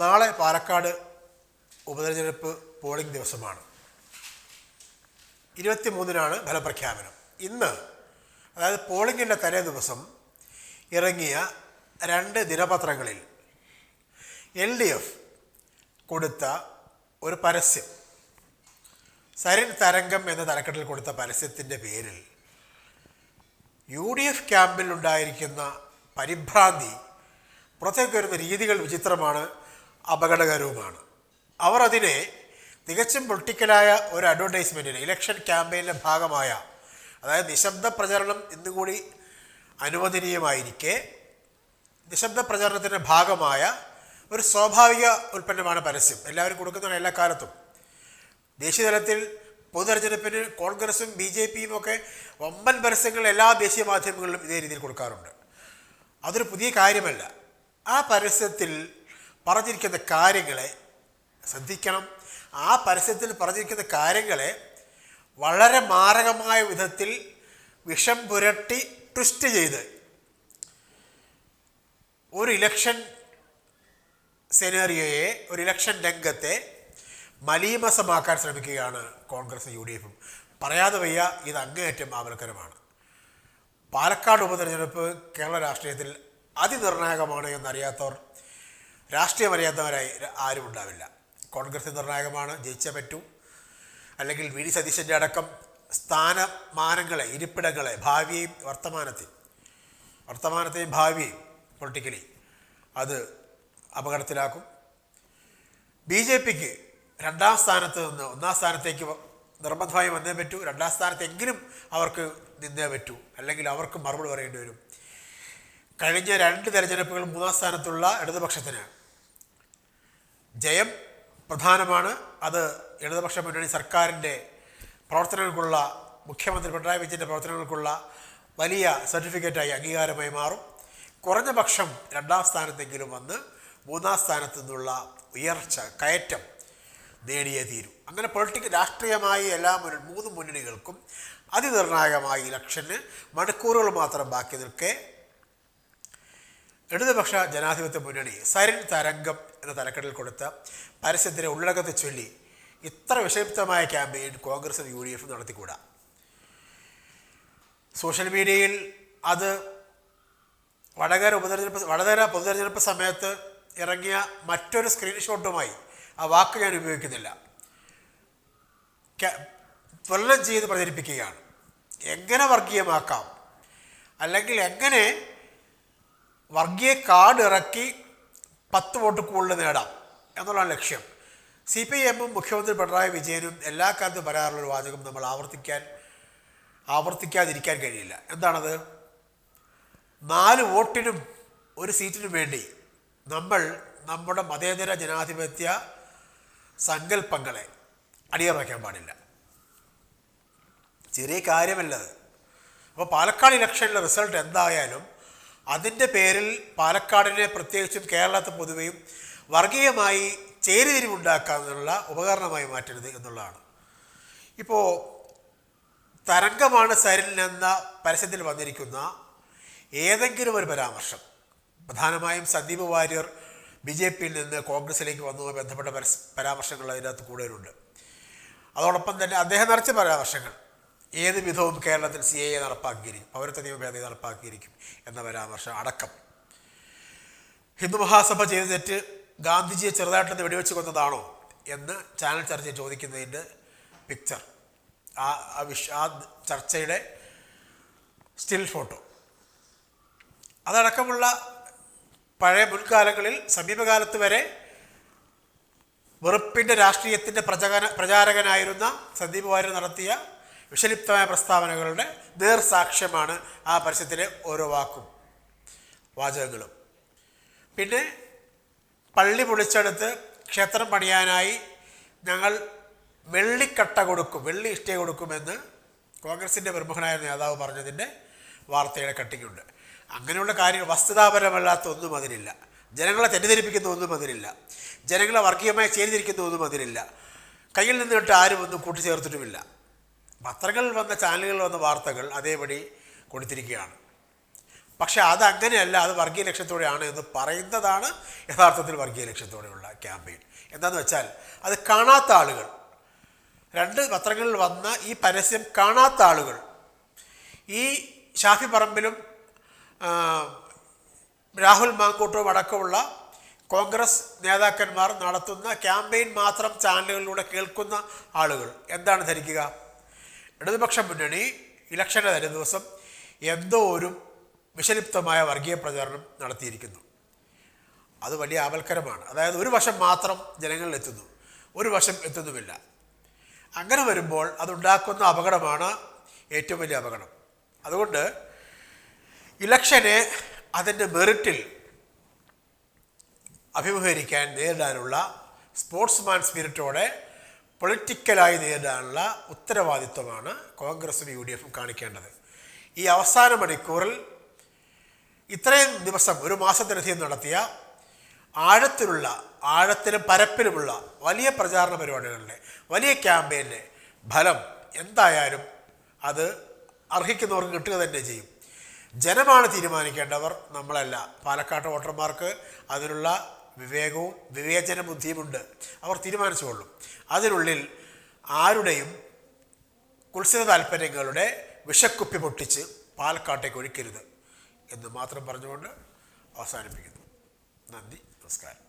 നാളെ പാലക്കാട് ഉപതെരഞ്ഞെടുപ്പ് പോളിംഗ് ദിവസമാണ്. ഇരുപത്തിമൂന്നിനാണ് ഫലപ്രഖ്യാപനം. ഇന്ന് അതായത് പോളിംഗിന്റെ തലേ ദിവസം ഇറങ്ങിയ രണ്ട് ദിനപത്രങ്ങളിൽ എൽ ഡി എഫ് കൊടുത്ത ഒരു പരസ്യം സരിൻ തരംഗം എന്ന തലക്കെട്ടിൽ കൊടുത്ത പരസ്യത്തിന്റെ പേരിൽ യു ഡി എഫ് ക്യാമ്പിൽ ഉണ്ടായിരിക്കുന്ന പരിഭ്രാന്തി പുറത്തേക്ക് വരുന്ന രീതികൾ വിചിത്രമാണ് അപകടകരവുമാണ്. അവർ അതിനെ തികച്ചും പൊളിറ്റിക്കലായ ഒരു അഡ്വർടൈസ്മെന്റിന് ഇലക്ഷൻ ക്യാമ്പയിന്റെ ഭാഗമായ അതായത് നിശബ്ദ പ്രചരണം ഇന്നുകൂടി അനുവദനീയമായിരിക്കെ നിശബ്ദ പ്രചരണത്തിന്റെ ഭാഗമായ ഒരു സ്വാഭാവിക ഉൽപ്പന്നമാണ് പരസ്യം. എല്ലാവരും കൊടുക്കുന്നതാണ് എല്ലാ കാലത്തും. ദേശീയ തലത്തിൽ പൊതുതെരഞ്ഞെടുപ്പിന് കോൺഗ്രസും ബി ജെ പിയും ഒക്കെ വമ്പൻ പരസ്യങ്ങൾ എല്ലാ ദേശീയ മാധ്യമങ്ങളിലും ഇതേ രീതിയിൽ കൊടുക്കാറുണ്ട്. അതൊരു പുതിയ കാര്യമല്ല. ആ പരസ്യത്തിൽ പറഞ്ഞിരിക്കുന്ന കാര്യങ്ങളെ ശ്രദ്ധിക്കണം. ആ പരസ്യത്തിൽ പറഞ്ഞിരിക്കുന്ന കാര്യങ്ങളെ വളരെ മാരകമായ വിധത്തിൽ വിഷം പുരട്ടി ട്വിസ്റ്റ് ചെയ്ത് ഒരു ഇലക്ഷൻ സെനേറിയോയെ ഒരു ഇലക്ഷൻ രംഗത്തെ മലീമസമാക്കാൻ ശ്രമിക്കുകയാണ് കോൺഗ്രസ് യു ഡി എഫും. പറയാതെ വയ്യ ഇത് അങ്ങേയറ്റം ആപലക്കരമാണ് പാലക്കാട് ഉപതെരഞ്ഞെടുപ്പ് കേരള രാഷ്ട്രീയത്തിൽ അതിനിർണായകമാണ് എന്നറിയാത്തവർ രാഷ്ട്രീയം അറിയാത്തവരായി ആരും ഉണ്ടാവില്ല. കോൺഗ്രസ് നിർണായകമാണ് ജയിച്ചേ പറ്റൂ. അല്ലെങ്കിൽ വി ഡി സതീശന്റെ അടക്കം സ്ഥാനമാനങ്ങളെ ഇരിപ്പിടങ്ങളെ ഭാവിയെയും വർത്തമാനത്തെയും വർത്തമാനത്തെയും ഭാവിയെയും പൊളിറ്റിക്കലി അത് അപകടത്തിലാക്കും. ബി ജെ പിക്ക് രണ്ടാം സ്ഥാനത്ത് നിന്ന് ഒന്നാം സ്ഥാനത്തേക്ക് നിർബന്ധമായും വന്നേ പറ്റൂ. രണ്ടാം സ്ഥാനത്തെങ്കിലും അവർക്ക് നിന്നേ പറ്റൂ. അല്ലെങ്കിൽ അവർക്ക് മറുപടി പറയേണ്ടി വരും. കഴിഞ്ഞ രണ്ട് തെരഞ്ഞെടുപ്പുകൾ മൂന്നാം സ്ഥാനത്തുള്ള ഇടതുപക്ഷത്തിന് ജയം പ്രധാനമാണ്. അത് ഇടതുപക്ഷ മുന്നണി സർക്കാരിന്റെ പ്രവർത്തനങ്ങൾക്കുള്ള മുഖ്യമന്ത്രി പിണറായി വിജയന്റെ പ്രവർത്തനങ്ങൾക്കുള്ള വലിയ സർട്ടിഫിക്കറ്റായി അംഗീകാരമായി മാറും. കുറഞ്ഞ പക്ഷം രണ്ടാം സ്ഥാനത്തെങ്കിലും വന്ന് മൂന്നാം സ്ഥാനത്തു നിന്നുള്ള ഉയർച്ച കയറ്റം നേടിയേ തീരും. അങ്ങനെ പൊളിറ്റിക്കൽ രാഷ്ട്രീയമായി എല്ലാ മുന്ന മൂന്ന് മുന്നണികൾക്കും അതിനിർണായകമായി ഇലക്ഷന് മണിക്കൂറുകൾ മാത്രം ബാക്കി നിൽക്കെ ഇടതുപക്ഷ ജനാധിപത്യ മുന്നണി സരിൻ തരംഗം എന്ന തലക്കെട്ടിൽ കൊടുത്ത പരസ്യത്തിന്റെ ഉള്ളടക്കത്തെ ചൊല്ലി ഇത്ര വിഷലിപ്തമായ ക്യാമ്പയിൻ കോൺഗ്രസും യു ഡി എഫും നടത്തിക്കൂടാ? സോഷ്യൽ മീഡിയയിൽ അത് വടകര ഉപതെരഞ്ഞെടുപ്പ് വടകര പൊതുതെരഞ്ഞെടുപ്പ് സമയത്ത് ഇറങ്ങിയ മറ്റൊരു സ്ക്രീൻഷോട്ടുമായി ആ വാക്ക് ഞാൻ ഉപയോഗിക്കുന്നില്ല. ത്വരണം ചെയ്ത് പ്രചരിപ്പിക്കുകയാണ്. എങ്ങനെ വർഗീയമാക്കാം? അല്ലെങ്കിൽ എങ്ങനെ വർഗീയ കാർഡ് ഇറക്കി പത്ത് വോട്ട് കൂടുതൽ നേടാം. എന്നുള്ളതാണ് ലക്ഷ്യം. സി പി എമ്മും മുഖ്യമന്ത്രി പിണറായി വിജയനും എല്ലാ കാലത്തും പറയാറുള്ളൊരു വാചകം നമ്മൾ ആവർത്തിക്കാൻ ആവർത്തിക്കാതിരിക്കാൻ കഴിയില്ല. എന്താണത്? നാല് വോട്ടിനും ഒരു സീറ്റിനും വേണ്ടി നമ്മൾ നമ്മുടെ മതേതര ജനാധിപത്യ സങ്കല്പങ്ങളെ അടിയറ വയ്ക്കാൻ പാടില്ല. ചെറിയ കാര്യമല്ലത്. അപ്പോൾ പാലക്കാട് ഇലക്ഷനിലെ റിസൾട്ട് എന്തായാലും അതിന്റെ പേരിൽ പാലക്കാടിനെ പ്രത്യേകിച്ചും കേരളത്തെ പൊതുവെയും വർഗീയമായി ചേരിതിരിവുണ്ടാക്കാനുള്ള ഉപകരണമായി മാറ്റരുത് എന്നുള്ളതാണ്. ഇപ്പോൾ തരംഗമാണ് സരിൽ എന്ന പരസ്യത്തിൽ വന്നിരിക്കുന്ന ഏതെങ്കിലും ഒരു പരാമർശം പ്രധാനമായും സന്ദീപ് വാര്യർ ബി ജെ പിയിൽ നിന്ന് കോൺഗ്രസിലേക്ക് വന്നതുമായി ബന്ധപ്പെട്ട പരാമർശങ്ങൾ അതിനകത്ത് കൂടുതലുണ്ട്. അതോടൊപ്പം തന്നെ അദ്ദേഹം നിറച്ച പരാമർശങ്ങൾ ഏത് വിധവും കേരളത്തിൽ സി എ നടപ്പാക്കിയിരിക്കും. പൗരത്വ നിയമ ഭേദഗതി നടപ്പാക്കിയിരിക്കും എന്ന പരാമർശം അടക്കം. ഹിന്ദു മഹാസഭ ചെയ്ത തെറ്റ് ഗാന്ധിജിയെ ചെറുതായിട്ടൊന്ന് വെടിവെച്ച് കൊന്നതാണോ എന്ന് ചാനൽ ചർച്ച ചോദിക്കുന്നതിന്റെ പിക്ചർ ആ ആ വിഷ ആ ചർച്ചയുടെ സ്റ്റിൽ ഫോട്ടോ അതടക്കമുള്ള പഴയ മുൻകാലങ്ങളിൽ സമീപകാലത്ത് വരെ വെറുപ്പിന്റെ രാഷ്ട്രീയത്തിന്റെ പ്രചകന പ്രചാരകനായിരുന്ന സന്ദീപ് വാര്യർ നടത്തിയ വിഷലിപ്തമായ പ്രസ്താവനകളുടെ നേർസാക്ഷ്യമാണ് ആ പരസ്യത്തിലെ ഓരോ വാക്കും വാചകങ്ങളും. പിന്നെ പള്ളി പൊളിച്ചെടുത്ത് ക്ഷേത്രം പണിയാനായി ഞങ്ങൾ വെള്ളിക്കട്ട കൊടുക്കും വെള്ളി ഇഷ്ട കൊടുക്കുമെന്ന് കോൺഗ്രസിന്റെ പ്രമുഖനായ നേതാവ് പറഞ്ഞതിന്റെ വാർത്തയുടെ കട്ടിങ്ങുണ്ട്. അങ്ങനെയുള്ള കാര്യങ്ങൾ വസ്തുതാപരമല്ലാത്ത ഒന്നും അതിലില്ല. ജനങ്ങളെ തെറ്റിദ്ധരിപ്പിക്കുന്ന ഒന്നും അതിലില്ല. ജനങ്ങളെ വർഗീയമായി ചേരിതിരിക്കുന്ന ഒന്നും അതിലില്ല. കയ്യിൽ നിന്നിട്ട് ആരും ഒന്നും കൂട്ടിച്ചേർത്തിട്ടുമില്ല. പത്രങ്ങളിൽ വന്ന ചാനലുകളിൽ വന്ന വാർത്തകൾ അതേപടി കൊടുത്തിരിക്കുകയാണ്. പക്ഷെ അതങ്ങനെയല്ല അത് വർഗീയ ലക്ഷ്യത്തോടെയാണ് എന്ന് പറയുന്നതാണ് യഥാർത്ഥത്തിൽ വർഗീയ ലക്ഷ്യത്തോടെയുള്ള ക്യാമ്പയിൻ. എന്താണെന്ന് വെച്ചാൽ അത് കാണാത്ത ആളുകൾ രണ്ട് പത്രങ്ങളിൽ വന്ന ഈ പരസ്യം കാണാത്ത ആളുകൾ ഈ ഷാഫി പറമ്പിലും രാഹുൽ മാങ്കൂട്ടവും അടക്കമുള്ള കോൺഗ്രസ് നേതാക്കന്മാർ നടത്തുന്ന ക്യാമ്പയിൻ മാത്രം ചാനലുകളിലൂടെ കേൾക്കുന്ന ആളുകൾ. എന്താണ് ധരിക്കുക? ഇടതുപക്ഷ മുന്നണി ഇലക്ഷന്റെ തലേ ദിവസം എന്തോ ഒരു വിഷലിപ്തമായ വർഗീയ പ്രചാരണം നടത്തിയിരിക്കുന്നു. അത് വലിയ ആവൽക്കരമാണ് അതായത് ഒരു വശം മാത്രം ജനങ്ങളിൽ എത്തുന്നു ഒരു വശം എത്തുന്നുമില്ല. അങ്ങനെ വരുമ്പോൾ അതുണ്ടാക്കുന്ന അപകടമാണ് ഏറ്റവും വലിയ അപകടം. അതുകൊണ്ട് ഇലക്ഷനെ അതിന്റെ മെറിറ്റിൽ അഭിമുഖീകരിക്കാൻ നേരിടാനുള്ള സ്പോർട്സ്മാൻ സ്പിരിറ്റോടെ പൊളിറ്റിക്കലായി നേരിടാനുള്ള ഉത്തരവാദിത്വമാണ് കോൺഗ്രസും യു ഡി എഫും കാണിക്കേണ്ടത്. ഈ അവസാന മണിക്കൂറിൽ ഇത്രയും ദിവസം ഒരു മാസത്തിലധികം നടത്തിയ ആഴത്തിലുള്ള ആഴത്തിലും പരപ്പിലുമുള്ള വലിയ പ്രചാരണ പരിപാടികളുടെ വലിയ ക്യാമ്പയിന്റെ ഫലം എന്തായാലും അത് അർഹിക്കുന്നവർക്ക് കിട്ടുക തന്നെ ചെയ്യും. ജനമാണ് തീരുമാനിക്കേണ്ടവർ നമ്മളല്ല. പാലക്കാട്ട് വോട്ടർമാർക്ക് അതിനുള്ള വിവേകവും വിവേചന ബുദ്ധിയുമുണ്ട് അവർ തീരുമാനിച്ചുകൊള്ളും. അതിനുള്ളിൽ ആരുടെയും കുത്സിത താല്പര്യങ്ങളുടെ വിഷക്കുപ്പി പൊട്ടിച്ച് പാലക്കാട്ടേക്ക് ഒഴിക്കരുത് എന്ന് മാത്രം പറഞ്ഞുകൊണ്ട് അവസാനിപ്പിക്കുന്നു. നന്ദി നമസ്കാരം.